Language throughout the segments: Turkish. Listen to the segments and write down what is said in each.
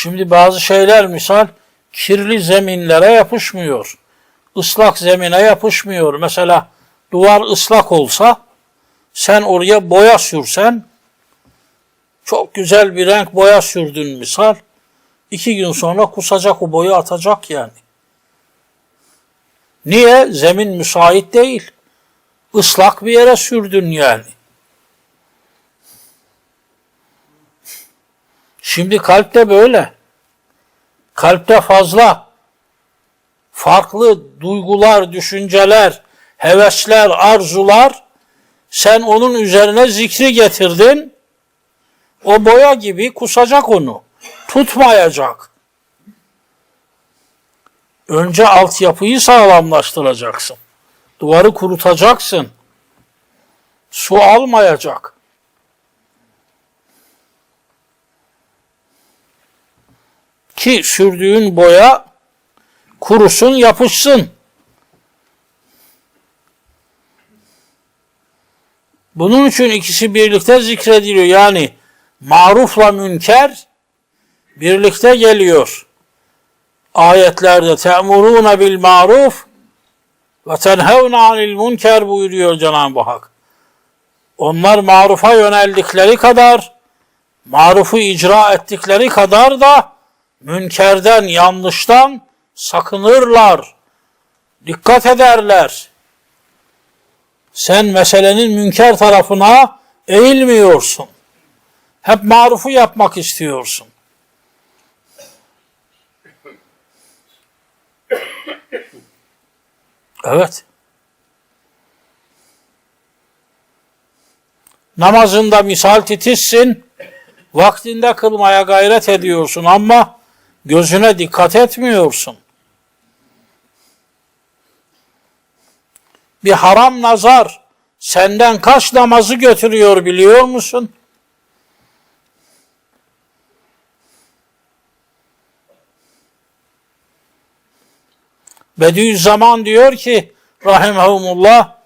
Şimdi bazı şeyler misal kirli zeminlere yapışmıyor. Islak zemine yapışmıyor. Mesela duvar ıslak olsa sen oraya boya sürsen çok güzel bir renk boya sürdün misal iki gün sonra kusacak o boyu atacak yani. Niye? Zemin müsait değil. Islak bir yere sürdün yani. Şimdi kalpte böyle. Kalpte fazla farklı duygular, düşünceler, hevesler, arzular sen onun üzerine zikri getirdin. O boya gibi kusacak onu. Tutmayacak. Önce altyapıyı sağlamlaştıracaksın. Duvarı kurutacaksın. Su almayacak. Ki sürdüğün boya kurusun, yapışsın. Bunun için ikisi birlikte zikrediliyor. Yani marufla münker birlikte geliyor. Ayetlerde te'muruna bil maruf ve tenhevne anil münker buyuruyor Cenab-ı Hak. Onlar marufa yöneldikleri kadar, marufu icra ettikleri kadar da münkerden, yanlıştan sakınırlar. Dikkat ederler. Sen meselenin münker tarafına eğilmiyorsun. Hep marufu yapmak istiyorsun. Evet. Namazında misal titizsin, vaktinde kılmaya gayret ediyorsun ama gözüne dikkat etmiyorsun. Bir haram nazar senden kaç namazı götürüyor biliyor musun? Bediüzzaman diyor ki rahimahumullah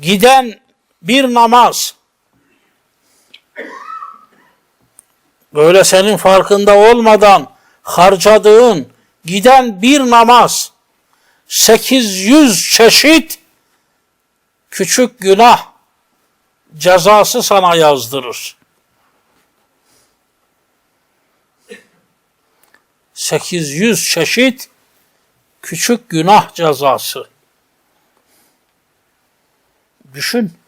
giden bir namaz böyle senin farkında olmadan harcadığın giden bir namaz 800 çeşit küçük günah cezası sana yazdırır. 800 çeşit küçük günah cezası. Düşün.